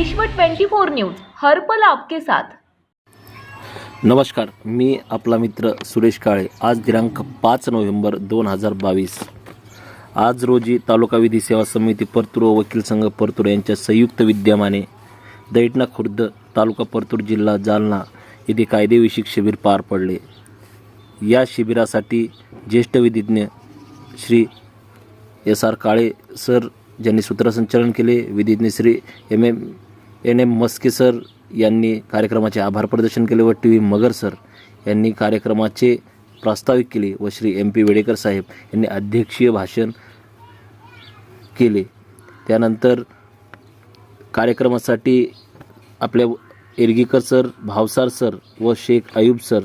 विश्व 24 न्यूज हर्पल आपके साथ. नमस्कार मी आपला मित्र सुरेश काळे. आज दिनांक पाच नोव्हेंबर दोन हजार बावीस. आज रोजी तालुका विधी सेवा समिती परतूर व वकील संघ परतूर यांच्या संयुक्त विद्यमाने दैठणा खुर्द तालुका परतूर जिल्हा जालना येथे कायदेविषयक शिबिर पार पडले. या शिबिरासाठी ज्येष्ठ विधिज्ञ Shri S R Kale sir ज्यांनी सूत्रसंचालन केले विधिज्ञ Shri M M N M Maske sir यांनी कार्यक्रमाचे आभार प्रदर्शन केले व टी व्ही मगर सर यांनी कार्यक्रमाचे प्रास्ताविक केले व श्री एम पी वेडेकर साहेब यांनी अध्यक्षीय भाषण केले. त्यानंतर कार्यक्रमासाठी आपल्या एरगीकर सर भावसार सर व शेख अयूब सर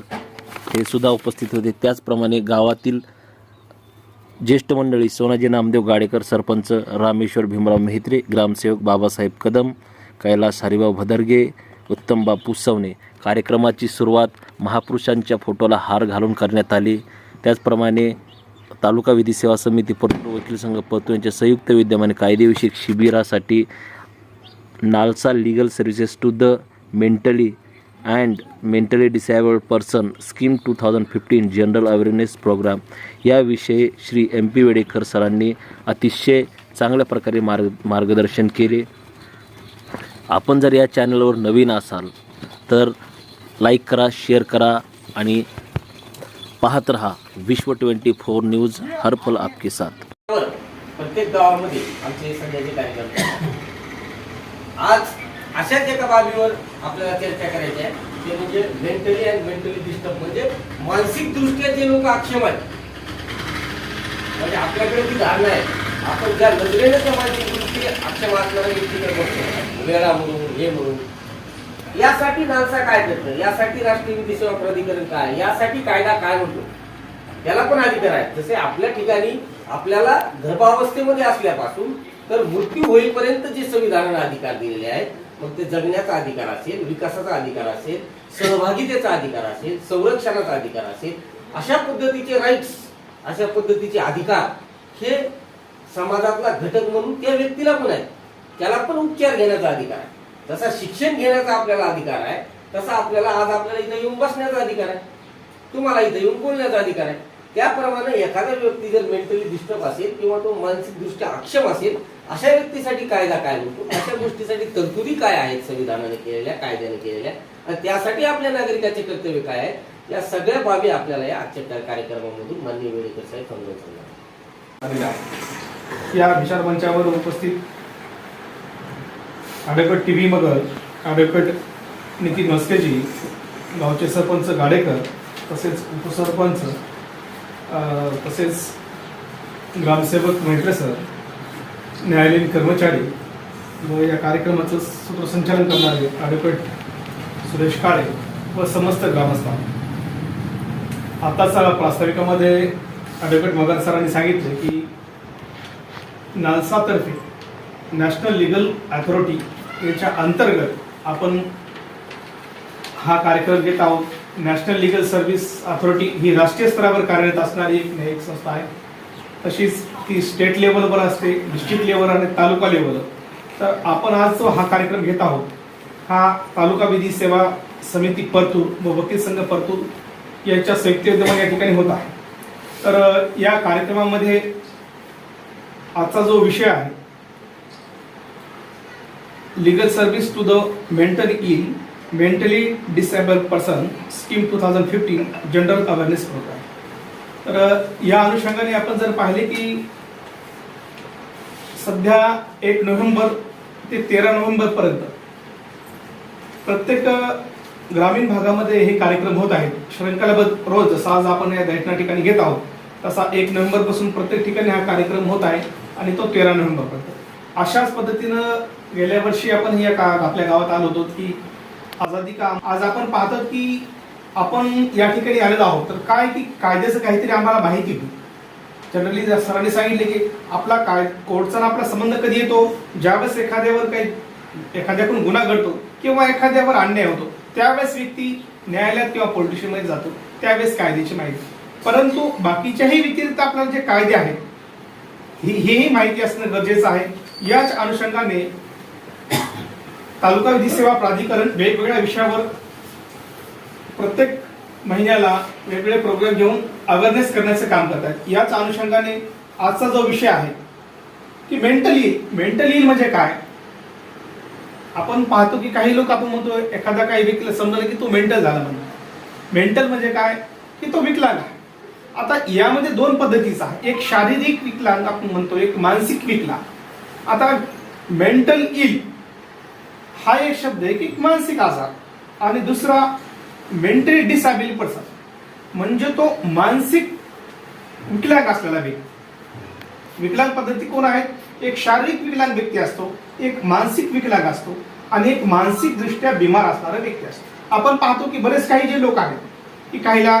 हे सुद्धा उपस्थित होते. त्याचप्रमाणे गावातील ज्येष्ठ मंडळी सोनाजी नामदेव गाडेकर सरपंच रामेश्वर भीमराव मेहत्रे ग्रामसेवक बाबासाहेब कदम कैलास हरिभाऊ भदरगे उत्तम बापू कार्यक्रमाची सुरुवात महापुरुषांच्या फोटोला हार घालून करण्यात आली. त्याचप्रमाणे तालुका विधी सेवा समिती परतूर वकील संघ परतूर यांच्या संयुक्त विद्यमाने कायदेविषयक शिबिरासाठी NALSA legal services to the mentally and mentally disabled person scheme two thousand fifteen general awareness programme. याविषयी श्री एम पी वेडेकर सरांनी अतिशय चांगल्या प्रकारे मार्ग मार्गदर्शन केले. आपण जर या चॅनलवर नवीन असाल तर लाईक करा शेअर करा आणि पाहत रहा विश्व ट्वेंटी फोर न्यूज हर पल आपके साथ. प्रत्येक गावामध्ये आमचे सध्याचे कार्यकर्ते आज अशाच एका बाबीवर आपल्याला चर्चा करायची आहे. ते म्हणजे मेंटली अँड मेंटली डिस्टर्ब म्हणजे मानसिक दृष्ट्या जे लोक अक्षम आहेत म्हणजे आपल्याकडे ती धारणा आहे. आपण ज्या नजरेने त्या मानसिक दृष्टी अक्षम असणाऱ्या व्यक्तीकडे बघतो वेळा म्हणून हे म्हणून. यासाठी नालसा काय करतं? यासाठी राष्ट्रीय विधी सेवा प्राधिकरण काय? यासाठी कायदा काय म्हणतो? त्याला पण अधिकार आहेत जसे आपल्या ठिकाणी आपल्याला गर्भावस्थेमध्ये असल्यापासून तर मृत्यू होईपर्यंत जे संविधानाने अधिकार दिलेले आहेत मग ते जगण्याचा अधिकार असेल विकासाचा अधिकार असेल सहभागितेचा अधिकार असेल संरक्षणाचा अधिकार असेल अशा पद्धतीचे राईट्स अशा पद्धतीचे अधिकार हे समाजातला घटक म्हणून त्या व्यक्तीला पण आहेत. त्याला पण उपचार घेण्याचा अधिकार आहे. जसा शिक्षण घेण्याचा आपल्याला अधिकार आहे तसा आपल्याला आज आपल्याला इथं येऊन बसण्याचा अधिकार आहे. तुम्हाला इथं येऊन बोलण्याचा अधिकार आहे. त्याप्रमाणे एखादा व्यक्ती जर मेंटली डिस्टर्ब असेल किंवा तो मानसिकदृष्ट्या अक्षम असेल अशा व्यक्तीसाठी कायदा काय म्हणतो अशा गोष्टीसाठी तरतुदी काय आहेत संविधानाने केलेल्या कायद्याने केलेल्या? आणि त्यासाठी आपल्या नागरिकाचे कर्तव्य काय आहे? या सगळ्या बाबी आपल्याला या आजच्या कार्यक्रमामधून माननीय वेळेकर साहेब समजून सांगणार या विचार मंचावर उपस्थित advocate T V Magar advocate Nitin मस्केजी गावचे सरपंच गाडेकर तसेच उपसरपंच तसेच ग्रामसेवक म्हटले सर न्यायालयीन कर्मचारी व या कार्यक्रमाचं सूत्रसंचालन करणारे ॲडव्होकेट सुरेश काळे व समस्त ग्रामस्थ आताचा प्रास्ताविकामध्ये ॲडव्होकेट मगर सरांनी सांगितले की नालसातर्फे नॅशनल लिगल अथॉरिटी याच्या अंतर्गत आपण हा कार्यक्रम घेत आहोत. नॅशनल लिगल सर्व्हिस अथॉरिटी ही राष्ट्रीय स्तरावर कार्यरत असणारी एक न्यायिक संस्था आहे. तशीच ती स्टेट लेवलवर असते डिस्ट्रिक्ट लेवल आणि तालुका लेवल तर आपण आज जो हा कार्यक्रम घेत आहोत हा तालुका विधी सेवा समिती परतूर व वकील संघ परतूर यांच्या संयुक्त विद्यमान या ठिकाणी होत आहे. तर या कार्यक्रमामध्ये आजचा जो विषय आहे legal service to the mental ill mentally disable person scheme two thousand fifteen general awareness programme तर या अनुषंगाने आपण जर पाहिले की सध्या एक नोव्हेंबर ते तेरा नोव्हेंबर पर्यंत प्रत्येक ग्रामीण भागामध्ये हे कार्यक्रम होत आहेत. श्रंखलाबद्ध रोज जसा आज आपण या घटना ठिकाणी घेत आहोत तसा एक नोव्हेंबरपासून प्रत्येक ठिकाणी हा कार्यक्रम होत आहे आणि तो तेरा नोव्हेंबर पर्यंत. अशाच पद्धतीनं गेल्या वर्षी आपण या का आपल्या गावात आलो होतो की आझादी का आज आपण पाहतो की आपण या ठिकाणी आलेलो आहोत. तर काय की कायद्याचं काहीतरी आम्हाला माहिती होती. जनरली सरांनी सांगितले की आपला काय कोर्टचा आणि आपला संबंध कधी येतो? ज्यावेळेस एखाद्यावर काही एखाद्याकडून गुन्हा घडतो किंवा एखाद्यावर अन्याय होतो त्यावेळेस व्यक्ती न्यायालयात किंवा पोलिटिशनमध्ये जातो त्यावेळेस कायद्याची माहिती. परंतु बाकीच्याही व्यतिरिक्त आपल्याला जे कायदे आहेत ही हेही माहिती असणं गरजेचं आहे. याच अनुषंगाने तालुका विधी सेवा प्राधिकरण वेगवेगळ्या विषयावर प्रत्येक महिन्याला वेगवेगळे प्रोग्राम घेऊन अवेअरनेस करण्याचं काम करतात. याच अनुषंगाने आजचा जो विषय आहे की मेंटली मेंटली म्हणजे काय? आपण पाहतो की काही लोक आपण म्हणतो एखादा काही विकलं समजलं की तो मेंटल झाला म्हणून. मेंटल म्हणजे काय? की तो विकलांग आहे आता यामध्ये दोन पद्धतीचा एक शारीरिक विकलांग आपण म्हणतो एक मानसिक विकलांग. आता मेंटल इल हा एक शब्द आहे की मानसिक आजार आणि दुसरा मेंटली डिसॅबिल पर्सन म्हणजे तो मानसिक विकलांग असलेला व्यक्ती. विकलांग पद्धती कोण आहेत? एक शारीरिक विकलांग व्यक्ती असतो एक मानसिक विकलांग असतो आणि एक मानसिक दृष्ट्या बिमार असणारा व्यक्ती असतो. आपण पाहतो की बरेच काही जे लोक आहेत की काहीला